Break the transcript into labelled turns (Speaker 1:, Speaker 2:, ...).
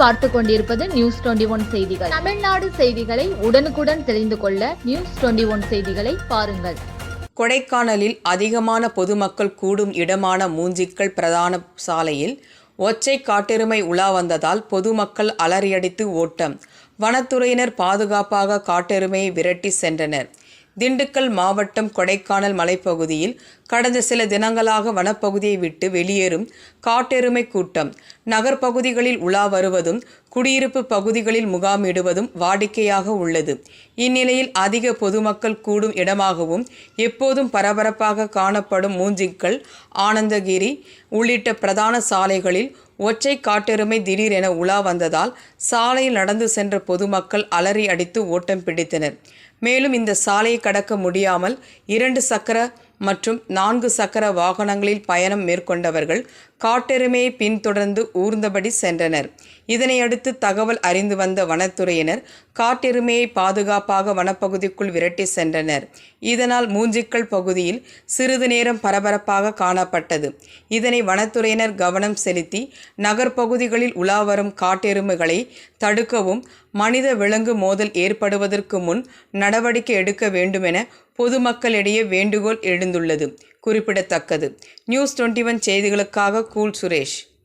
Speaker 1: பார்த்து கொண்டிருப்பது news twenty one செய்திகள். தமிழ்நாடு செய்திகளை உடனுக்குடன் தெரிந்து கொள்ள நியூஸ் டுவெண்டி ஒன் செய்திகளை பாருங்கள்.
Speaker 2: கொடைக்கானலில் அதிகமான பொதுமக்கள் கூடும் இடமான மூஞ்சிக்கல் பிரதான சாலையில் ஒச்சை காட்டெருமை உலா வந்ததால் பொதுமக்கள் அலறியடித்து ஓட்டம். வனத்துறையினர் பாதுகாப்பாக காட்டெருமையை விரட்டி சென்றனர். திண்டுக்கல் மாவட்டம் கொடைக்கானல் மலைப்பகுதியில் கடந்த சில தினங்களாக வனப்பகுதியை விட்டு வெளியேறும் காட்டெருமை கூட்டம். நகர்ப்பகுதிகளில் உலா வருவதும் குடியிருப்பு பகுதிகளில் முகாமிடுவதும் வாடிக்கையாக உள்ளது. இந்நிலையில் அதிக பொதுமக்கள் கூடும் இடமாகவும் எப்போதும் பரபரப்பாக காணப்படும் மூஞ்சிக்கல் ஆனந்தகிரி உள்ளிட்ட பிரதான சாலைகளில் ஒற்றை காட்டெருமை திடீரென உலா வந்ததால் சாலையில் நடந்து சென்ற பொதுமக்கள் அலறி அடித்து ஓட்டம் பிடித்தனர். மேலும் இந்த சாலையை கடக்க முடியாமல் இரண்டு சக்கர மற்றும் நான்கு சக்கர வாகனங்களில் பயணம் மேற்கொண்டவர்கள் காட்டெருமையை பின்தொடர்ந்து ஊர்ந்தபடி சென்றனர். இதனையடுத்து தகவல் அறிந்து வந்த வனத்துறையினர் காட்டெருமையை பாதுகாப்பாக வனப்பகுதிக்குள் விரட்டி சென்றனர். இதனால் மூஞ்சிக்கல் பகுதியில் சிறிது நேரம் பரபரப்பாக காணப்பட்டது. இதனை வனத்துறையினர் கவனம் செலுத்தி நகர்ப்பகுதிகளில் உலா வரும் காட்டெருமைகளை தடுக்கவும் மனித விலங்கு மோதல் ஏற்படுவதற்கு முன் நடவடிக்கை எடுக்க வேண்டுமென பொதுமக்களிடையே வேண்டுகோள் எழுந்துள்ளது. குறிப்பிடத்தக்கது. நியூஸ் டுவெண்ட்டி ஒன் செய்திகளுக்காக கூல் சுரேஷ்.